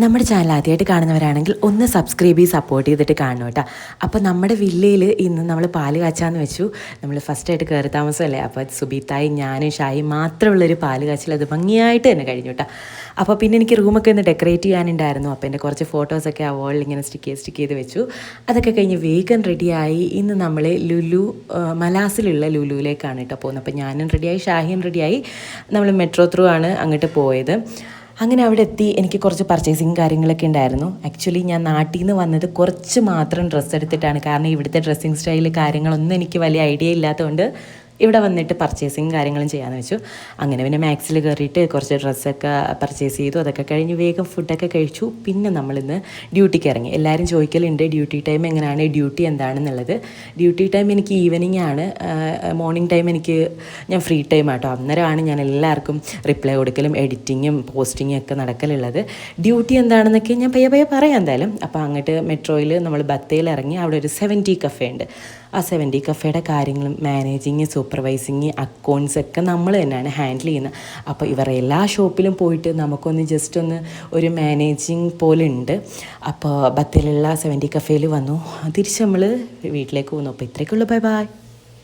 നമ്മുടെ ചാനൽ ആദ്യമായിട്ട് കാണുന്നവരാണെങ്കിൽ ഒന്ന് സബ്സ്ക്രൈബ് ചെയ്ത് സപ്പോർട്ട് ചെയ്തിട്ട് കാണണം കേട്ടോ. അപ്പോൾ നമ്മുടെ വില്ലയിൽ ഇന്ന് നമ്മൾ പാൽ കാച്ചാന്ന് വെച്ചു. നമ്മൾ ഫസ്റ്റായിട്ട് കയറി താമസമല്ലേ? അപ്പോൾ സുബീത്തായി ഞാനും ഷായി മാത്രമുള്ളൊരു പാൽ കാച്ചിൽ അത് ഭംഗിയായിട്ട് തന്നെ കഴിഞ്ഞു കേട്ടോ. അപ്പോൾ പിന്നെ എനിക്ക് റൂമൊക്കെ ഒന്ന് ഡെക്കറേറ്റ് ചെയ്യാനുണ്ടായിരുന്നു. അപ്പോൾ എന്റെ കുറച്ച് ഫോട്ടോസൊക്കെ ആ വോളിൽ ഇങ്ങനെ സ്റ്റിക്ക് ചെയ്ത് സ്റ്റിക്ക് ചെയ്ത് വെച്ചു. അതൊക്കെ കഴിഞ്ഞ് വേഗം റെഡിയായി ഇന്ന് നമ്മൾ ലുലു മലാസിലുള്ള ലുലുവിലേക്കാണ് കേട്ടോ പോകുന്നത്. അപ്പോൾ ഞാനും റെഡിയായി ഷാഹിയും റെഡിയായി നമ്മൾ മെട്രോ ത്രൂ ആണ് അങ്ങോട്ട് പോയത്. അങ്ങനെ അവിടെ എത്തി എനിക്ക് കുറച്ച് പർച്ചേസിങ് കാര്യങ്ങളൊക്കെ ഉണ്ടായിരുന്നു. ആക്ച്വലി ഞാൻ നാട്ടിൽ നിന്ന് വന്നത് കുറച്ച് മാത്രം ഡ്രസ്സ് എടുത്തിട്ടാണ്. കാരണം ഇവിടുത്തെ ഡ്രസ്സിങ് സ്റ്റൈൽ കാര്യങ്ങളൊന്നും എനിക്ക് വലിയ ഐഡിയ ഇല്ലാത്തതുകൊണ്ട് ഇവിടെ വന്നിട്ട് പർച്ചേസിങ് കാര്യങ്ങളും ചെയ്യാമെന്ന് വെച്ചു. അങ്ങനെ പിന്നെ മാക്സിൽ കയറിയിട്ട് കുറച്ച് ഡ്രസ്സൊക്കെ പർച്ചേസ് ചെയ്തു. അതൊക്കെ കഴിഞ്ഞ് വേഗം ഫുഡൊക്കെ കഴിച്ചു. പിന്നെ നമ്മളിന്ന് ഡ്യൂട്ടിക്ക് ഇറങ്ങി. എല്ലാവരും ചോദിക്കലുണ്ട് ഡ്യൂട്ടി ടൈം എങ്ങനെയാണ് ഡ്യൂട്ടി എന്താണെന്നുള്ളത്. ഡ്യൂട്ടി ടൈം എനിക്ക് ഈവനിങ് ആണ്. മോർണിംഗ് ടൈം എനിക്ക് ഞാൻ ഫ്രീ ടൈം ആട്ടോ. അന്നേരമാണ് ഞാൻ എല്ലാവർക്കും റിപ്ലൈ കൊടുക്കലും എഡിറ്റിങ്ങും പോസ്റ്റിങ്ങും ഒക്കെ നടക്കലുള്ളത്. ഡ്യൂട്ടി എന്താണെന്നൊക്കെ ഞാൻ പയ്യെ പയ്യെ പറയാം എന്തായാലും. അപ്പോൾ അങ്ങോട്ട് മെട്രോയിൽ നമ്മൾ ബത്തയിൽ ഇറങ്ങി അവിടെ ഒരു സെവന്റി കഫേ ഉണ്ട്. ആ സെവന്റി കഫേയുടെ കാര്യങ്ങളും മാനേജിങ് സൂപ്പർവൈസിങ് അക്കൗണ്ട്സ് ഒക്കെ നമ്മൾ തന്നെയാണ് ഹാൻഡിൽ ചെയ്യുന്നത്. അപ്പോൾ ഇവരുടെ എല്ലാ ഷോപ്പിലും പോയിട്ട് നമുക്കൊന്ന് ജസ്റ്റ് ഒന്ന് ഒരു മാനേജിങ് പോലെ ഉണ്ട്. അപ്പോൾ ബത്തേലുള്ള സെവന്റി കഫേയിൽ വന്നു. തിരിച്ച് നമ്മൾ വീട്ടിലേക്ക് പോകുന്നു. അപ്പോൾ ഇത്രയൊക്കെ ഉള്ളൂ. Bye bye